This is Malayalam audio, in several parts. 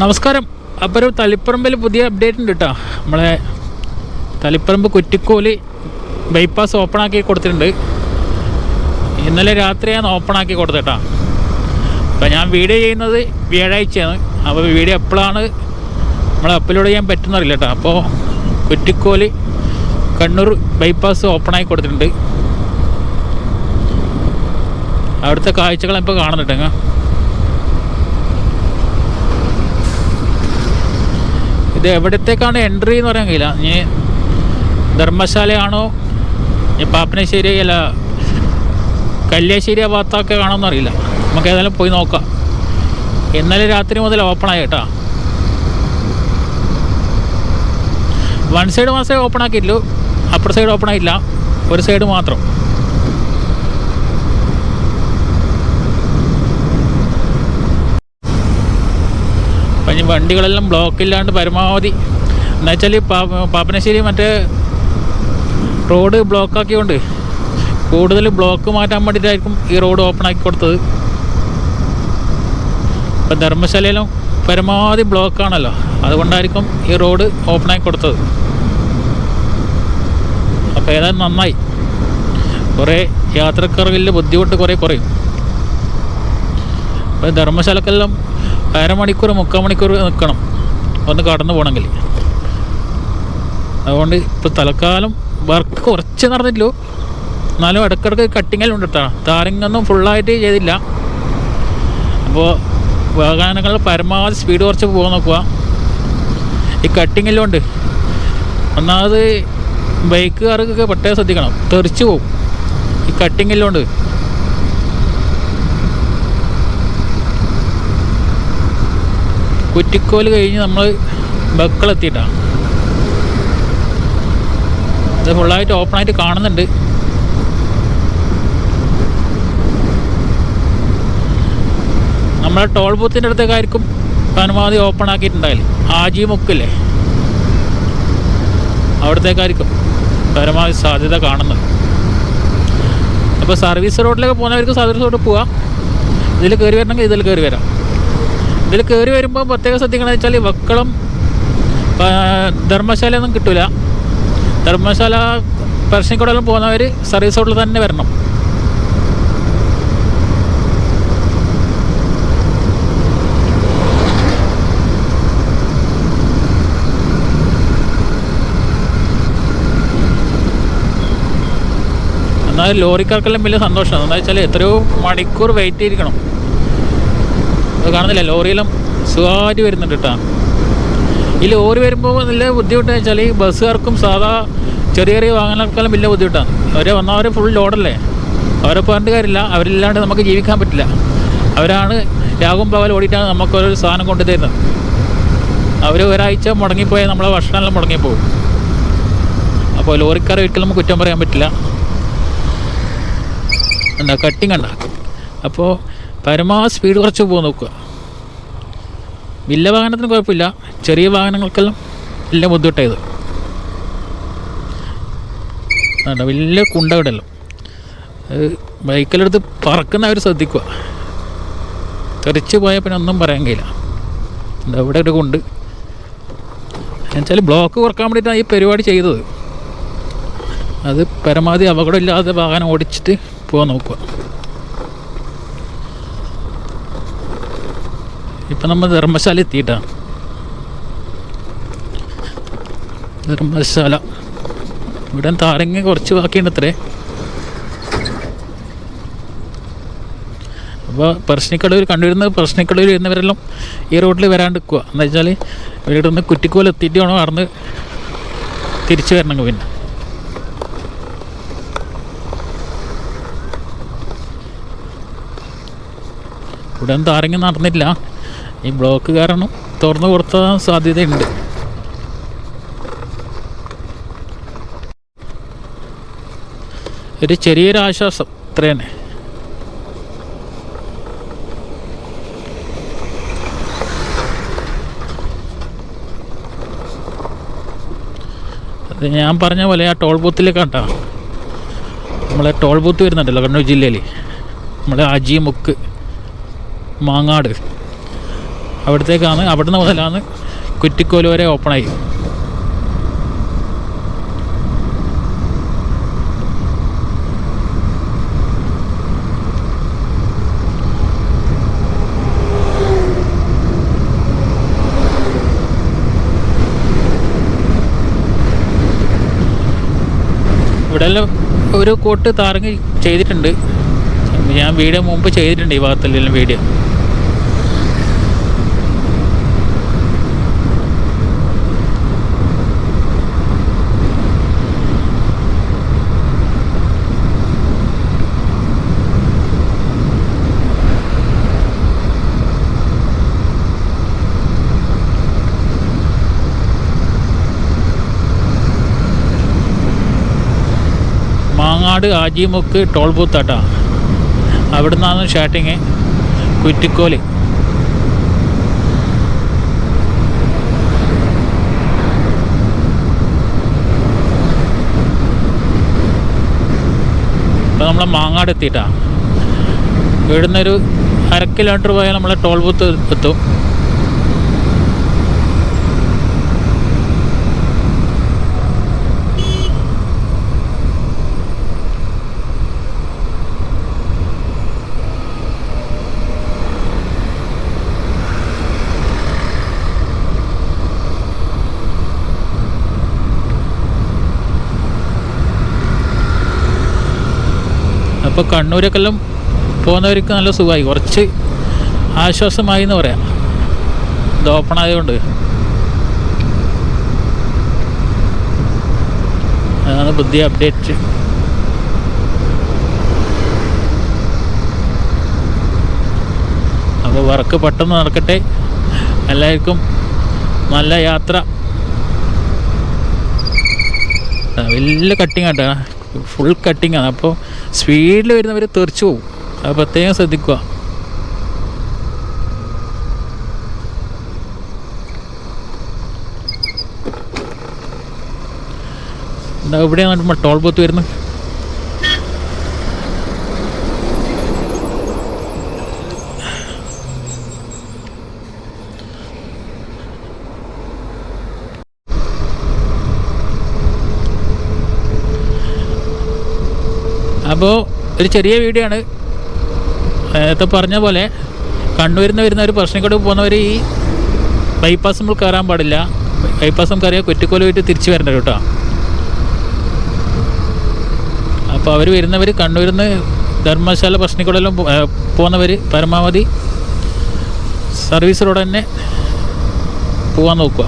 നമസ്കാരം. അപ്പോൾ ഒരു തളിപ്പറമ്പിൽ പുതിയ അപ്ഡേറ്റ് ഉണ്ട് കേട്ടോ നമ്മളെ തളിപ്പറമ്പ് കുറ്റിക്കോൽ ബൈപ്പാസ് ഓപ്പൺ ആക്കി കൊടുത്തിട്ടുണ്ട്. ഇന്നലെ രാത്രിയാണ് ഓപ്പൺ ആക്കി കൊടുത്തേട്ടാ അപ്പോൾ ഞാൻ വീഡിയോ ചെയ്യുന്നത് വ്യാഴാഴ്ചയാണ്. അപ്പോൾ വീഡിയോ എപ്പോഴാണ് നമ്മൾ അപ്ലോഡ് ചെയ്യാൻ പറ്റുന്നറിയില്ല കേട്ടോ അപ്പോൾ കുറ്റിക്കോൽ കണ്ണൂർ ബൈപ്പാസ് ഓപ്പൺ ആക്കി കൊടുത്തിട്ടുണ്ട്. അവിടുത്തെ കാഴ്ചകൾ ഇപ്പോൾ കാണുന്നുണ്ടെങ്ക ഇത് എവിടത്തേക്കാണ് എൻട്രി എന്ന് പറയാൻ കഴിയില്ല. ഇനി ധർമ്മശാലയാണോ? ഇനി പാപ്പനശ്ശേരി അല്ല കല്യാശ്ശേരി ആ ഭാഗത്തൊക്കെ കാണോ എന്നറിയില്ല നമുക്ക് ഏതായാലും പോയി നോക്കാം. ഇന്നലെ രാത്രി മുതൽ ഓപ്പൺ ആയി കേട്ടോ. വൺ സൈഡ് മാത്രമേ ഓപ്പൺ ആക്കിയിട്ടുള്ളൂ. അപ്പുറ സൈഡ് ഓപ്പൺ ആയില്ല ഒരു സൈഡ് മാത്രം. വണ്ടികളെല്ലാം ബ്ലോക്ക് ഇല്ലാണ്ട് പരമാവധി. എന്നുവെച്ചാൽ പാപ്പനശ്ശേരി മറ്റേ റോഡ് ബ്ലോക്ക് ആക്കിയോണ്ട് കൂടുതൽ ബ്ലോക്ക് മാറ്റാൻ വേണ്ടിയിട്ടായിരിക്കും ഈ റോഡ് ഓപ്പൺ ആക്കി കൊടുത്തത്. ഇപ്പം ധർമ്മശാലയിലും പരമാവധി ബ്ലോക്കാണല്ലോ അതുകൊണ്ടായിരിക്കും ഈ റോഡ് ഓപ്പൺ ആക്കി കൊടുത്തത്. അപ്പോൾ ഏതായാലും നന്നായി. കുറേ യാത്രക്കാർക്കില്ല ബുദ്ധിമുട്ട് കുറേ കുറയും. അപ്പോൾ ധർമ്മശാലക്കെല്ലാം അരമണിക്കൂർ മുക്കാൽ മണിക്കൂർ നിൽക്കണം ഒന്ന് കടന്നു പോകണമെങ്കിൽ. അതുകൊണ്ട് ഇപ്പോൾ തൽക്കാലം വർക്ക് കുറച്ച് നടന്നില്ല എന്നാലും ഇടയ്ക്കിടയ്ക്ക് കട്ടിങ്ങെല്ലാം ഉണ്ട് കേട്ടോ താരങ്ങൊന്നും ഫുള്ളായിട്ട് ചെയ്തില്ല. അപ്പോൾ വാഹനങ്ങൾ പരമാവധി സ്പീഡ് കുറച്ച് പോകാൻ നോക്കുക. ഈ കട്ടിങ്ങെല്ലാം ഉണ്ട്. ഒന്നാമത് ബൈക്കുകാർക്കൊക്കെ പെട്ടെന്ന് ശ്രദ്ധിക്കണം. തെറിച്ച് പോകും ഈ കട്ടിങ്ങെല്ലാം ഉണ്ട്. കുറ്റിക്കോൽ കഴിഞ്ഞ് നമ്മൾ ബക്കളെത്തിയിട്ടാണ് ഇത് ഫുള്ളായിട്ട് ഓപ്പണായിട്ട് കാണുന്നുണ്ട്. നമ്മളെ ടോൾ ബൂത്തിന്റെ അടുത്തേക്കായിരിക്കും പരമാവധി ഓപ്പൺ ആക്കിയിട്ടുണ്ടായാലും ആജി മുക്കില്ലേ? അവിടത്തേക്കായിരിക്കും പരമാവധി സാധ്യത കാണുന്നത്. അപ്പോൾ സർവീസ് റോഡിലേക്ക് പോകുന്നവർക്ക് സർവീസ് റോഡിൽ പോവാം. ഇതിൽ കയറി വരണമെങ്കിൽ ഇതിൽ കയറി വരാം. ഇതിൽ കയറി വരുമ്പോൾ പ്രത്യേക ശ്രദ്ധിക്കണമെന്ന് വെച്ചാൽ വക്കളം ധർമ്മശാലയൊന്നും കിട്ടില്ല ധർമ്മശാല പറശ്ശിക്കോടെല്ലാം പോകുന്നവർ സർവീസ് റോഡിൽ തന്നെ വരണം. എന്നാൽ ലോറിക്കാർക്കെല്ലാം വലിയ സന്തോഷമാണ്. എന്താ വെച്ചാൽ എത്രയോ മണിക്കൂർ വെയിറ്റ് ചെയ്തിരിക്കണം. കാണുന്നില്ല. ലോറിയെല്ലാം സുഖമായിട്ട് വരുന്നുണ്ട് കേട്ടോ. ഈ ലോറി വരുമ്പോൾ നല്ല ബുദ്ധിമുട്ട് വെച്ചാൽ ഈ ബസ്സുകാർക്കും സാധാ ചെറിയ ചെറിയ വാഹനങ്ങൾക്കെല്ലാം വലിയ ബുദ്ധിമുട്ടാണ് അവരെ വന്നവർ ഫുൾ ലോഡല്ലേ? അവരെ പറഞ്ഞിട്ട് കാര്യമില്ല അവരില്ലാണ്ട് നമുക്ക് ജീവിക്കാൻ പറ്റില്ല. അവരാണ് രാഗം പകൽ ഓടിയിട്ടാണ് നമുക്കൊരു സാധനം കൊണ്ടു തരുന്നത്. അവർ ഒരാഴ്ച മുടങ്ങിപ്പോയാൽ നമ്മളെ ഭക്ഷണമെല്ലാം മുടങ്ങിപ്പോകും അപ്പോൾ ലോറിക്കാരെ ഒരിക്കലും നമുക്ക് കുറ്റം പറയാൻ പറ്റില്ല. എന്താ കട്ടിങ് ഉണ്ടാക്കും അപ്പോൾ പരമാവധി സ്പീഡ് കുറച്ച് പോകാൻ നോക്കുക. വലിയ വാഹനത്തിന് കുഴപ്പമില്ല. ചെറിയ വാഹനങ്ങൾക്കെല്ലാം എല്ലാം ബുദ്ധിമുട്ടായത്. വലിയ കുണ്ട ഇവിടെയല്ലോ ബൈക്കിലെടുത്ത് പറക്കുന്നവർ ശ്രദ്ധിക്കുക. തെറിച്ച് പോയാൽ പിന്നെ ഒന്നും പറയാൻ കഴിയില്ല. എന്താ ഇവിടെ ഒരു കൊണ്ട്. എന്നുവെച്ചാൽ ബ്ലോക്ക് കുറയ്ക്കാൻ വേണ്ടിയിട്ടാണ് ഈ പരിപാടി ചെയ്തത്. അത് പരമാവധി അപകടമില്ലാതെ വാഹനം ഓടിച്ചിട്ട് പോകാൻ നോക്കുക. ഇപ്പം നമ്മൾ ധർമ്മശാല എത്തിയിട്ടാണ്. ധർമ്മശാല. ഇവിടെ താരങ്ങ കുറച്ച് ബാക്കിയുണ്ട് അത്രേ. അപ്പോൾ പ്രശ്നക്കടവിൽ കണ്ടുവരുന്ന പ്രശ്നക്കടവിൽ വരുന്നവരെല്ലാം ഈ റോഡിൽ വരാണ്ട് നിൽക്കുക. എന്ന് വെച്ചാൽ ഇവിടെ നിന്ന് കുറ്റിക്കോൽ എത്തിയിട്ട് വേണം നടന്ന് തിരിച്ചു വരണമെങ്കിൽ പിന്നെ. ഇവിടെ താരങ്ങ നടന്നില്ല. ഈ ബ്ലോക്ക് കാരണം തുറന്നു കൊടുത്താൻ സാധ്യതയുണ്ട്. ഒരു ചെറിയൊരു ആശ്വാസം ഇത്ര തന്നെ അത് ഞാൻ പറഞ്ഞ പോലെ ആ ടോൾ ബൂത്തിലേക്ക് കണ്ടാ. നമ്മളെ ടോൾ ബൂത്ത് വരുന്നുണ്ടല്ലോ കണ്ണൂർ ജില്ലയിൽ നമ്മളെ അജി മുക്ക് മാങ്ങാട്. അവിടത്തേക്കാണ്. അവിടുന്ന് മുതലാണ് കുറ്റിക്കോൽ വരെ ഓപ്പണായി ഇവിടെ ഒരു കോട്ട് താരങ്ങി ചെയ്തിട്ടുണ്ട്. ഞാൻ വീഡിയോ മുമ്പ് ചെയ്തിട്ടുണ്ട് ഈ ഭാഗത്തെല്ലാം വീഡിയോ. മാങ്ങാട് ആജിമുക്ക് ടോൾ ബൂത്താട്ടാ അവിടെ നിന്നാണ് സ്റ്റാർട്ടിങ്. കുറ്റിക്കോൽ. ഇപ്പം നമ്മൾ മാങ്ങാട് എത്തിയിട്ടാ ഇവിടുന്നൊരു അര കിലോമീറ്റർ പോയാൽ നമ്മളെ ടോൾ ബൂത്ത് എത്തും. അപ്പോൾ കണ്ണൂരൊക്കെല്ലാം പോകുന്നവർക്ക് നല്ല സുഖമായി. കുറച്ച് ആശ്വാസമായി എന്ന് പറയാം. ഇത് ഓപ്പൺ ആയതുകൊണ്ട് അതാണ് പുതിയ അപ്ഡേറ്റ് അപ്പോൾ വർക്ക് പെട്ടെന്ന് നടക്കട്ടെ. എല്ലാവർക്കും നല്ല യാത്ര. വലിയ കട്ടിങ് ആട്ടാ. ഫുൾ കട്ടിങ് ആണ്. അപ്പോൾ സ്പീഡിൽ വരുന്നവർ തെറിച്ചു പോകും അത് പ്രത്യേകം ശ്രദ്ധിക്കുക. ഇവിടെയാണ് ടോൾ ബൂത്ത് വരുന്നത്. അപ്പോൾ ഒരു ചെറിയ വീഡിയോ ആണ് നേരത്തെ പറഞ്ഞ പോലെ കണ്ണൂരിൽ നിന്ന് വരുന്ന ഒരു പ്രശ്നക്കോട് പോകുന്നവർ ഈ ബൈപ്പാസ് നമ്മൾ കയറാൻ പാടില്ല. ബൈപ്പാസ് നമുക്ക് അറിയാം കുറ്റിക്കോൽ പോയിട്ട് തിരിച്ചു വരണ്ട കേട്ടോ. അപ്പോൾ അവർ വരുന്നവർ കണ്ണൂരിൽ നിന്ന് ധർമ്മശാല പ്രശ്നക്കോടെല്ലാം പോകുന്നവർ പരമാവധി സർവീസ് റോഡ് തന്നെ പോകാൻ നോക്കുക.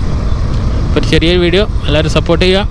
അപ്പോൾ ചെറിയൊരു വീഡിയോ. എല്ലാവരും സപ്പോർട്ട് ചെയ്യുക.